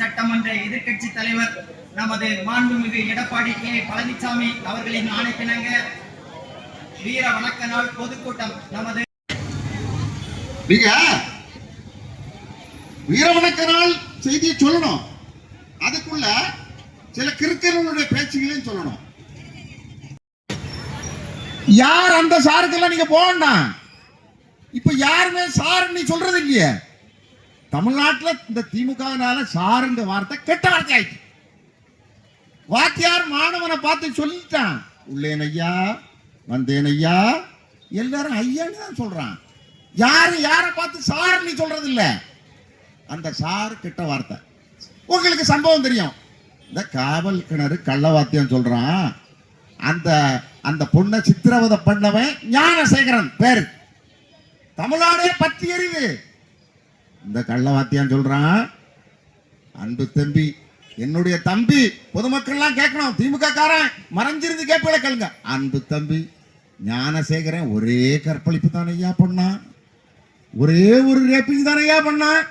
சட்டமன்ற எதிர்கட்சி தலைவர் நமது மாண்புமிகு எடப்பாடி கே. பழனிசாமி அவர்களின் ஆணைக்கிணங்க வீர வணக்க நாள் பொதுக்கூட்டம் நமது நீங்க வீரவணக்க நாள் செய்தியை சொல்லணும். அதுக்குள்ள சில கிறுக்கர்களுடைய பேச்சுகளையும் சொல்லணும். யார் அந்த சாருக்கெல்லாம் நீங்க போகணும் இப்ப யாருமே சார் நீ சொல்றது இல்லையே? தமிழ்நாட்டில் இந்த திமுகவினால சாருங்க வார்த்தை கெட்ட வார்த்தை ஆயிடுச்சு. வாத்தியார் மாணவனை பார்த்து சொல்லிட்டான். உள்ளேன் ஐயா வந்தேன் ஐயா. எல்லாரும் ஐயான்னு தான் சொல்றான். யாரு யாரை பார்த்து சார் நீ சொல்றது அந்த சார் கெட்ட வார்த்தை. உங்களுக்கு சம்பவம் தெரியும். இந்த காவல் கிணறு கள்ளவாத்தியம் சொல்றான். அந்த அந்த பொண்ணை சித்திரவதை பண்ணவன் ஞானசேகரன் பேரு. தமிழ்நாடே பத்தி எரியுது. இந்த கள்ளவாத்தியான் சொல்றான் அன்பு தம்பி என்னுடைய தம்பி பொதுமக்கள்லாம் கேட்கணும். திமுக காரன் மறைஞ்சிருந்து கேட்பல கேளுங்க. அன்பு தம்பி ஞானசேகரன் ஒரே கற்பழிப்பு தானையா பண்ணான். ஒரே ஒரு ரேப்பிங் தானையா பண்ணான்.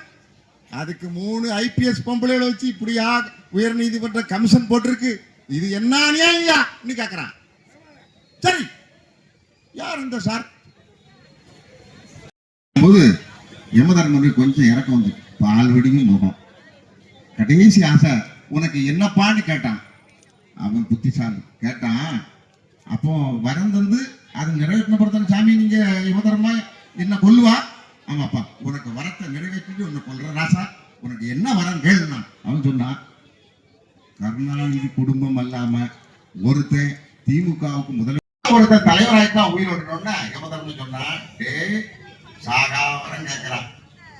அதுக்கு மூணு ஐபிஎஸ் பொம்பளைகளை வச்சு இப்படியா உயர் நீதிமன்ற கமிஷன் போட்டிருக்கு. இது என்ன ஐயா? நீ கேக்குறான். சரி யார் இந்த சார்? போது யமதர்மனுக்கு கொஞ்சம் இறக்கம் வந்து பால் விடுங்க முகம். கடைசி ஆசை உனக்கு என்னப்பான்னு கேட்டான். அவன் புத்திசாலி. கேட்டான் அப்போ வரம் தந்து அது நிறைவேற்றின சாமி நீங்க யமதர்மா என்ன கொல்லுவா? ஆமாப்பா உனக்கு வரத்தை நிறைவேற்றிட்டு உன்னை கொல்ற ராசா உனக்கு என்ன வரம் கேளுனா அவன் சொன்னான் கருணாநிதி குடும்பம் அல்லாம ஒருத்தன் திமுகவுக்கு முதல் ஒருத்தன் தலைவராய்த்தான் உயிர் ஓட்டணும்னா யமதர்மன் சொன்னா டே சாகாவரம் கேட்கிறான்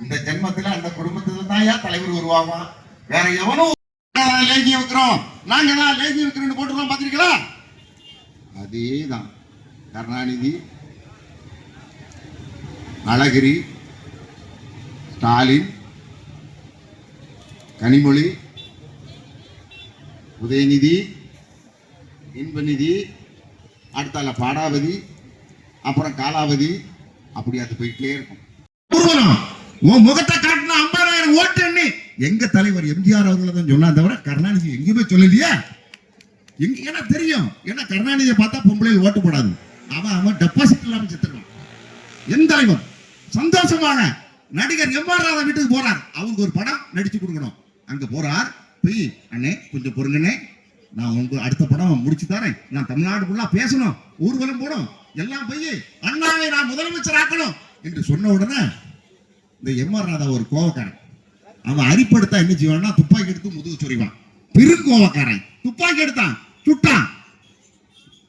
இந்த ஜென்மத்துல அந்த குடும்பத்துல தான் ஏன் தலைவர் உருவாவான் வேற எவனும் நாங்க லேகி வைக்கிறோம். நாங்க தான் லேகி வைக்கிறோம்னு போட்டுருக்கோம் அதே அதேதான். கருணாநிதி அழகிரி ஸ்டாலின் கனிமொழி உதயநிதி இன்பநிதி அடுத்தால பாடாவதி அப்புறம் காலாவதி அப்படி அது போயிட்டே இருக்கும். உன் முகத்தை காட்டினா ஐம்பதாயிரம் ஓட்டு எங்க தலைவர் எம்ஜிஆர் அவர்களை தான் சொன்னா தவிர கருணாநிதி எங்கேயுமே சொல்லலையா. எங்க ஏன்னா தெரியும். ஏன்னா கருணாநிதியை பார்த்தா பொம்பளையில் ஓட்டு போடாது. அவன் அவன் டெபாசிட் இல்லாம செத்துருவான். என் தலைவர் சந்தோஷமான நடிகர் எம் ராதா வீட்டுக்கு போறார். அவருக்கு ஒரு படம் நடிச்சு கொடுக்கணும். அங்க போறார். போய் அண்ணே கொஞ்சம் பொறுங்கண்ணே. நான் உங்க அடுத்த படம் முடிச்சு தரேன். நான் தமிழ்நாடு ஃபுல்லா பேசணும். ஊர்வலம் போடும் எல்லாம் போய் அண்ணாவை நான் முதலமைச்சர் ஆக்கணும் என்று சொன்ன உடனே இந்த எம் ஆர் ராதா ஒரு கோவக்காரன். அவன் அரிப்படுத்தா என்ன செய்வான்னா துப்பாக்கி எடுத்து முதுகு சொறிவான். பெருங்கோவக்காரன் துப்பாக்கி எடுத்தான். சுட்டான்.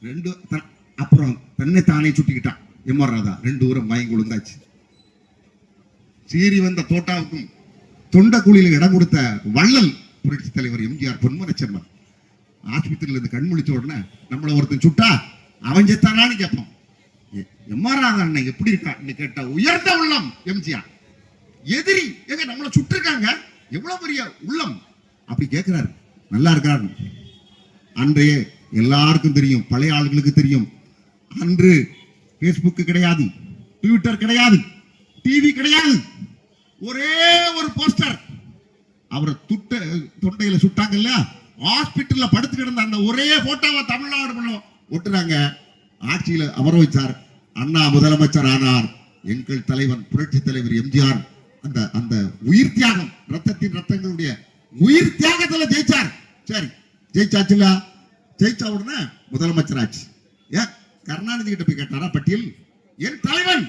ரெண்டு த- அப்புறம் தன்னை தானே சுட்டிக்கிட்டான் எம் ஆர் ராதா. ரெண்டு ஊரம் மயங்கி விழுந்தாச்சு சீறி வந்த தோட்டாவுக்கும் தொண்ட குழியில் இடம் கொடுத்த வள்ளல் புரட்சி தலைவர் எம்ஜிஆர் பொன்மனச்சம்மன் ஆஸ்பத்திரியில இருந்து கண் முழிச்ச உடனே நம்மள ஒருத்தன் சுட்டா அவன் செத்தானான்னு கேட்போம் எ- எம் ஆர் அண்ணன் எப்படி இருக்கான்னு கேட்டா உயர்ந்த உள்ளம் எம்ஜிஆர். எதிரி எங்க நம்மளை சுட்டிருக்காங்க எவ்வளவு பெரிய உள்ளம்? அப்படி கேட்கிறாரு. நல்லா இருக்காரு. அன்றைய எல்லாருக்கும் தெரியும் பழைய ஆளுகளுக்கு தெரியும். அன்று ஃபேஸ்புக்கு கிடையாது ட்விட்டர் கிடையாது டிவி கிடையாது. ஒரே ஒரு போஸ்டர். அவரை துட்ட தொண்டையில சுட்டாங்க இல்லையா? ஹாஸ்பிட்டல்ல படுத்து கிடந்த அந்த ஒரே போட்டோவை தமிழ்நாடு முழுவதும் ஒட்டுறாங்க. ஆட்சியில அமர வச்சார். அண்ணா முதலமைச்சர் ஆனார் எங்கள் தலைவன் புரட்சி தலைவர் எம்ஜிஆர். அந்த அந்த உயிர் தியாகம் ரத்தத்தின் ரத்தங்களுடைய உயிர் தியாகத்துல ஜெயிச்சார். சரி ஜெயிச்சாச்சுல ஜெயிச்சா உடனே முதலமைச்சர் ஆச்சு. ஏன்? கருணாநிதி கிட்ட போய் கேட்டாரா பட்டியல்? என் தலைவன்